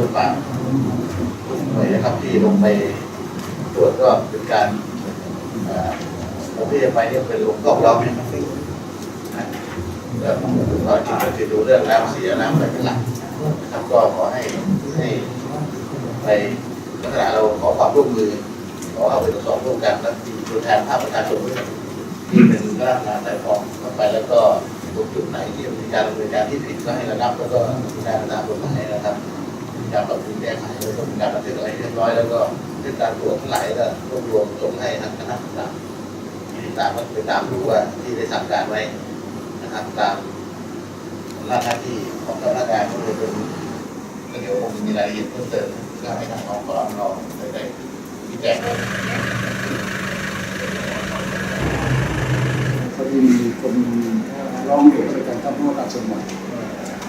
หรือเปล่าทุกหน่วยนะครับที่ลงไปตรวจก็เป็นการเอ่อผมที่จะไปเนี่ยเป็นลงกล้องล้อมให้มันติดนะแล้วเราจริงก็คือดูเรื่องน้ำเสียน้ำอะไรเป็นหลักนะครับก็ขอให้ให้ไปลักษณะเราขอความร่วมมือ ขอเอาไปตรวจสอบร่วมกันแล้วมีตัวแทนภาคประชาชนด้วยที่เป็นคณะทำงานแต่ฟองเข้าไปแล้วก็ตรงจุดไหนที่มีการดำเนินการที่ผิดก็ให้ระงับแล้วก็มีการตามกฎหมายนะครับ การปรับปรุงแก้ไขแล้วก็มีการบันทึกอะไรเรียบร้อยแล้วก็เรื่องการตรวจทั้งหลายก็รวบรวมส่งให้ทางคณะต่างๆที่ตามไปตามดูว่าที่ได้สั่งการไว้นะครับตามหน้าที่ของเจ้าหน้าที่ก็เลยเป็นก็เดี๋ยวคงมีรายละเอียดเพิ่มเติมก็ให้ทางของกรมนได้ได้ชี้แจงพอดีมีคนร้องเรียนไปทางท่านผู้ว่าการจังหวัด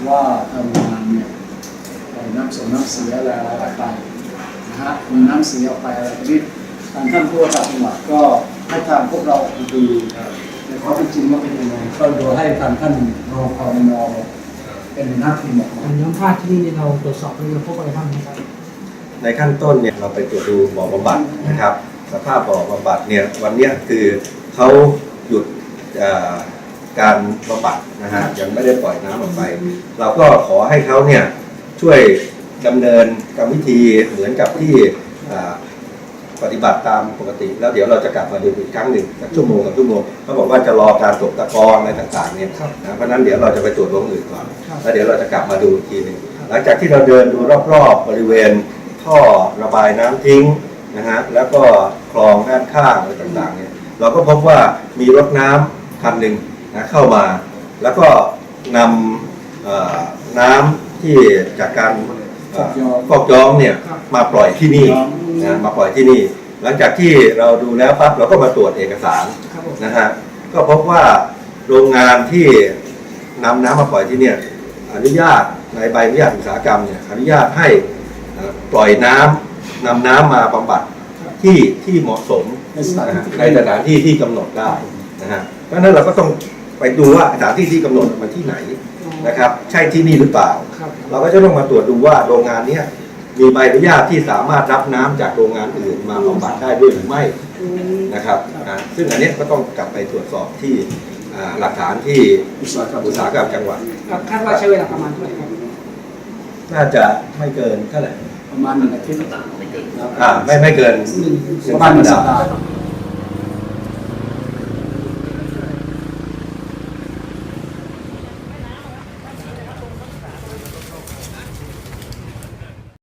ว่าทำงานเนี่ย น้ำส่งน้ำเสียอะไรอะไรไปนะฮะมีน้ำเสียออกไปอะไรทีนี้ทางท่านผู้ว่าการจังหวัดก็ให้ทางพวกเราไปดูในข้อเท็จจริงว่าเป็นยังไงก็โดยให้ทางท่านรองพมนเป็นหน้าที่หมดการย้อมผ้าที่นี่เราตรวจสอบเราพบอะไรบ้างนะครับในขั้นต้นเนี่ยเราไปตรวจดูบ่อบำบัดนะครับ สภาพบ่อบำบัดเนี่ยวันเนี้ยคือเขาหยุดการบำบัดนะฮะยังไม่ได้ปล่อยน้ำออกไป เราก็ขอให้เขาเนี่ย ช่วยดำเนินกรรมวิธีเหมือนกับที่อ่าปฏิบัติตามปกติ แล้วเดี๋ยวเราจะกลับมาดูอีกครั้งหนึ่งสักชั่วโมงกับชั่วโมงเขาบอกว่าจะรอการตรวจตะกอนอะไรต่างๆเนี่ยนะเพราะฉะนั้นเดี๋ยวเราจะไปตรวจโรงอื่นก่อน แล้วเดี๋ยวเราจะกลับมาดูอีกทีหนึ่งหลังจากที่เราเดินดูรอบๆบริเวณท่อระบายน้ำทิ้งนะฮะแล้วก็คลองด้านข้างอะไรต่างๆเนี่ยเราก็พบว่ามีรถน้ำคันหนึ่งนะเข้ามา แล้วก็นำเอ่อน้ำ ที่จากการเอ่อฟอกย้อมเนี่ยมาปล่อยที่นี่นะมาปล่อยที่นี่ หลังจากที่เราดูแล้วปั๊บเราก็มาตรวจเอกสารครับผมนะฮะก็พบว่าโรงงานที่นำน้ำมาปล่อยที่เนี่ยอนุญาตในใบอนุญาตอุตสาหกรรมเนี่ยอนุญาตให้เอ่อปล่อยน้ำนำน้ำมาบำบัดที่ที่เหมาะสมในสถานนะฮะที่ในสถานที่ที่กำหนดได้นะฮะเพราะฉะนั้นเราก็ต้องไปดูว่าสถานที่ที่กำหนดมันที่ไหน นะครับ ใช่ที่นี่หรือเปล่าครับเราก็จะต้องมาตรวจดูว่าโรงงานเนี้ยมีใบอนุญาตที่สามารถรับน้ำจากโรงงานอื่นมาบำบัดได้ด้วยหรือไม่นะครับนะซึ่งอันเนี้ยก็ต้องกลับไปตรวจสอบที่อ่าหลักฐานที่อุตสาหกรรมอุตสาหกรรมจังหวัดครับคาดว่าใช้เวลาประมาณเท่าไหร่ครับน่าจะไม่เกินเท่าไหร่ประมาณหนึ่งอาทิตย์อ่าไม่ไม่เกินหนึ่งประมาณหนึ่งสัปดาห์ห